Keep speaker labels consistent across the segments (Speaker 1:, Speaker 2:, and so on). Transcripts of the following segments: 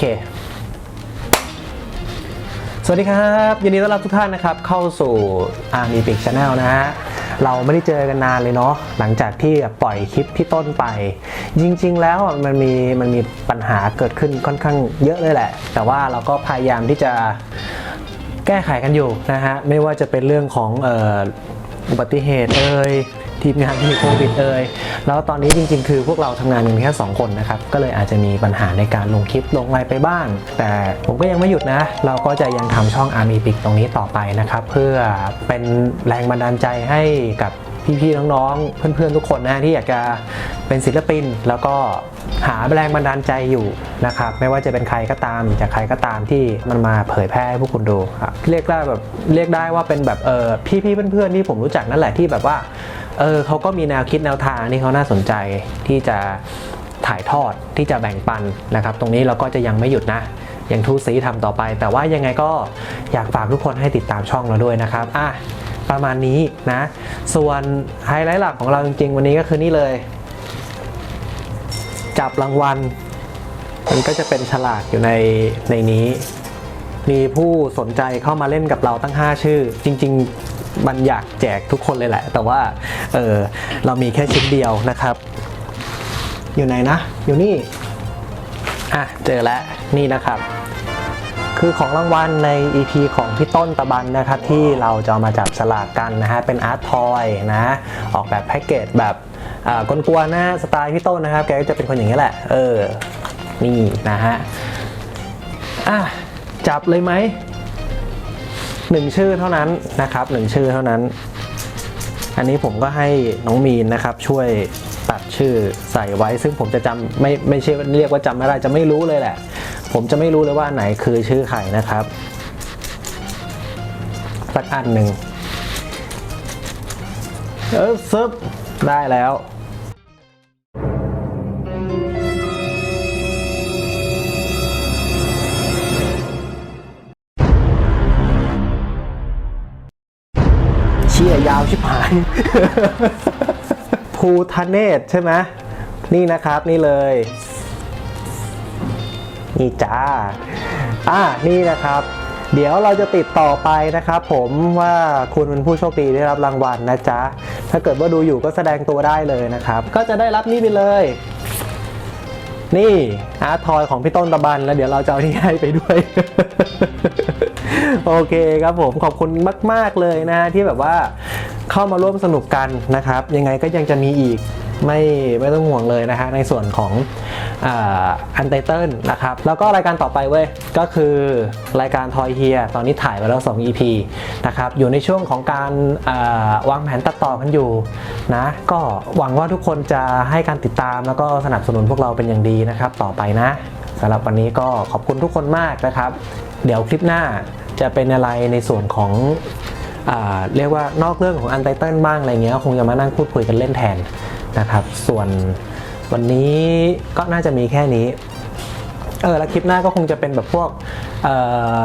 Speaker 1: เค สวัสดีครับ ยินดีต้อนรับทุกท่านนะครับ เข้าสู่ Army Big Channel นะฮะ เราไม่ได้เจอกันนานเลยเนาะ หลังจากที่ปล่อยคลิปพี่ต้นไป จริง ๆ แล้วมันมีมันมีปัญหาเกิดขึ้นค่อนข้างเยอะเลยแหละ แต่ว่าเราก็พยายามที่จะแก้ไขกันอยู่นะฮะ ไม่ว่าจะเป็นเรื่องของ อุบัติเหตุเอ่ยทีมงานที่มีโควิดเอ่ยแล้วตอนนี้จริงๆ คือพวกเราทำงานกันแค่สองคนนะครับ ก็เลยอาจจะมีปัญหาในการลงคลิปลงไลน์ไปบ้าง แต่ผมก็ยังไม่หยุดนะ เราก็จะยังทำช่อง Army p i c ตรงนี้ต่อไปนะครับ เพื่อเป็นแรงบันดาลใจให้กับ พี่ๆน้องๆ เพื่อนๆทุกคนนะที่อยากจะเป็นศิลปิน แล้วก็หาแรงบันดาลใจอยู่นะครับไม่ว่าจะเป็นใครก็ตามจากใครก็ตามที่มันมาเผยแพร่ให้พวกคุณดูครับเรียกได้แบบเรียกได้ว่าเป็นแบบเออพี่ๆเพื่อนๆที่ผมรู้จักนั่นแหละที่แบบว่าเออเขาก็มีแนวคิดแนวทางที่เขาน่าสนใจที่จะถ่ายทอดที่จะแบ่งปันนะครับ ตรงนี้เราก็จะยังไม่หยุดนะยังทูสีทำต่อไป แต่ว่ายังไงก็อยากฝากทุกคนให้ติดตามช่องเราด้วยนะครับอะ ประมาณนี้นะ ส่วนไฮไลท์หลักของเราจริงๆ วันนี้ก็คือนี่เลย จับรางวัล มันก็จะเป็นฉลากอยู่ในในนี้ มีผู้สนใจเข้ามาเล่นกับเราตั้ง 5 ชื่อ จริง ๆ มันอยากแจกทุกคนเลยแหละ แต่ว่าเออเรามีแค่ชิ้นเดียวนะครับ อยู่ไหนนะ อยู่นี่ อะ เจอแล้วนี่นะครับ คือของรางวัลใน EP ของพี่ต้นตะบันนะครับที่เราจะมาจับสลากกันนะฮะเป็นอาร์ตทอยนะออกแบบแพ็กเกจแบบกลวนๆนะสไตล์พี่ต้นนะครับแกก็จะเป็นคนอย่างนี้แหละ เออ นี่นะฮะอะจับเลยไหมหนึ่งชื่อเท่านั้นนะครับหนึ่งชื่อเท่านั้น อันนี้ผมก็ให้น้องมีนนะครับช่วย ตัดชื่อใส่ไว้ ซึ่งผมจะจำไม่ไม่ใช่เรียกว่าจำไม่ได้จะไม่รู้เลยแหละ ผมจะไม่รู้เลยว่าไหนคือชื่อใครนะครับสักอันหนึ่งเออซึบได้แล้วเชี่ยยาวชิบหาย ภูทะเนศใช่ไหมนี่นะครับนี่เลย นี่จ้าอ่านี่นะครับเดี๋ยวเราจะติดต่อไปนะครับผมว่าคุณเป็นผู้โชคดีได้รับรางวัลนะจ๊ะ ถ้าเกิดว่าดูอยู่ก็แสดงตัวได้เลยนะครับ ก็จะได้รับนี่ไปเลย นี่อาร์ทอยของพี่ต้นตะบัน แล้วเดี๋ยวเราจะเอาที่ให้ไปด้วย โอเคครับผมขอบคุณมาก ๆเลยนะที่แบบว่า เข้ามาร่วมสนุกกันนะครับ ยังไงก็ยังจะมีอีกไม่ไม่ต้องห่วงเลยนะฮะในส่วนของอันไตเติลนะครับ แล้วก็รายการต่อไปเว้ย ก็คือรายการทอยเฮียตอนนี้ถ่ายไปแล้ว 2 EP นะครับ อยู่ในช่วงของการาวางแผนตัดต่อกันอยู่นะ ก็หวังว่าทุกคนจะให้การติดตามแล้วก็สนับสนุนพวกเราเป็นอย่างดีนะครับ ต่อไปนะสำหรับวันนี้ก็ขอบคุณทุกคนมากนะครับ เดี๋ยวคลิปหน้าจะเป็นอะไรในส่วนของ เรียกว่านอกเรื่องของอันไตเติลบ้างอะไรเงี้ยคงจะมานั่งพูดคุยกันเล่นแทนนะครับ ส่วนวันนี้ก็น่าจะมีแค่นี้เออแล้วคลิปหน้าก็คงจะเป็นแบบพวกเออ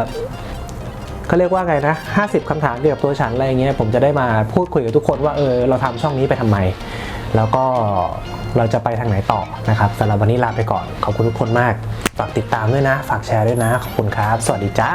Speaker 1: เขาเรียกว่าไงนะ 50คำถามเกี่ยวกับตัวฉันอะไรเงี้ยผมจะได้มาพูดคุยกับทุกคนว่าเออเราทำช่องนี้ไปทำไม แล้วก็เราจะไปทางไหนต่อนะครับสำหรับวันนี้ลาไปก่อน ขอบคุณทุกคนมาก ฝากติดตามด้วยนะ ฝากแชร์ด้วยนะ ขอบคุณครับ สวัสดีจ้า